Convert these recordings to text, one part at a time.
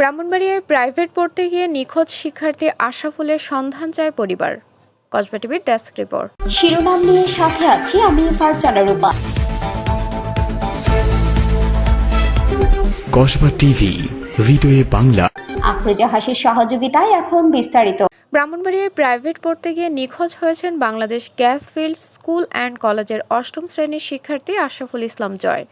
ব্রাহ্মণবাড়িয়ায় private পড়তে গিয়ে নিখোঁজ শিক্ষার্থী আশাফুলের সন্ধান চায় পরিবার। কসবা টিভির ডেস্ক রিপোর্ট। শিরোনাম নিয়ে সাথে আছি আমি ফারজানা রূপা। কসবা টিভি হৃদয়ে বাংলা। আফরোজা হাসির সহযোগিতায় এখন বিস্তারিত। ব্রাহ্মণবাড়িয়ায় প্রাইভেট পড়তে গিয়ে নিখোঁজ হয়েছেন Bangladesh gas fields school and কলেজের অষ্টম শ্রেণির শিক্ষার্থী আশরাফুল ইসলাম জয়।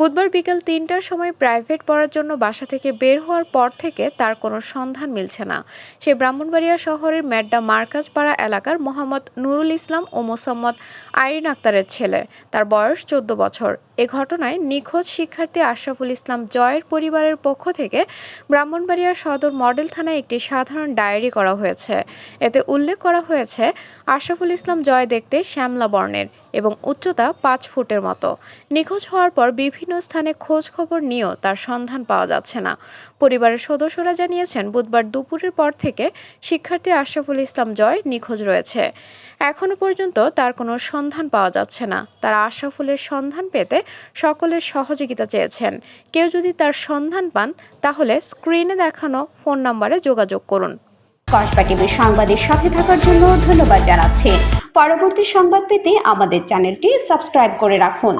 বুধবার বিকেল তিনটার সময় প্রাইভেট পড়ার জন্য বাসা থেকে বের হওয়ার পর থেকে তার কোনো সন্ধান মিলছে না। সে ব্রাহ্মণবাড়িয়া শহরের মেড্ডা মার্কাজপাড়া এলাকার মোহাম্মদ নুরুল ইসলাম ও মোসাম্মদ আইরিন আক্তারের ছেলে। তার বয়স চোদ্দ বছর। এ ঘটনায় নিখোঁজ শিক্ষার্থী আশরাফুল ইসলাম জয়ের পরিবারের পক্ষ থেকে ব্রাহ্মণবাড়িয়া সদর মডেল থানায় একটি সাধারণ ডায়েরি করা হয়েছে। এতে উল্লেখ করা হয়েছে, আশরাফুল ইসলাম জয় দেখতে শ্যামলা বর্ণের এবং উচ্চতা পাঁচ ফুটের মতো। নিখোঁজ হওয়ার পর বিভিন্ন স্থানে খোঁজ খবর নিয়েও তার সন্ধান পাওয়া যাচ্ছে না। পরিবারের সদস্যরা জানিয়েছেন, বুধবার দুপুরের পর থেকে শিক্ষার্থী আশরাফুল ইসলাম জয় নিখোঁজ রয়েছে। এখনও পর্যন্ত তার কোনো সন্ধান পাওয়া যাচ্ছে না। তারা আশরাফুলের সন্ধান পেতে সকলের সহযোগিতা চেয়েছেন। কেউ যদি তার সন্ধান পান, তাহলে স্ক্রিনে দেখানো ফোন নম্বরে যোগাযোগ করুন। কসবা টিভির সংবাদের সাথে থাকার জন্য ধন্যবাদ জানাচ্ছি। পরবর্তী সংবাদ পেতে আমাদের চ্যানেলটি সাবস্ক্রাইব করে রাখুন।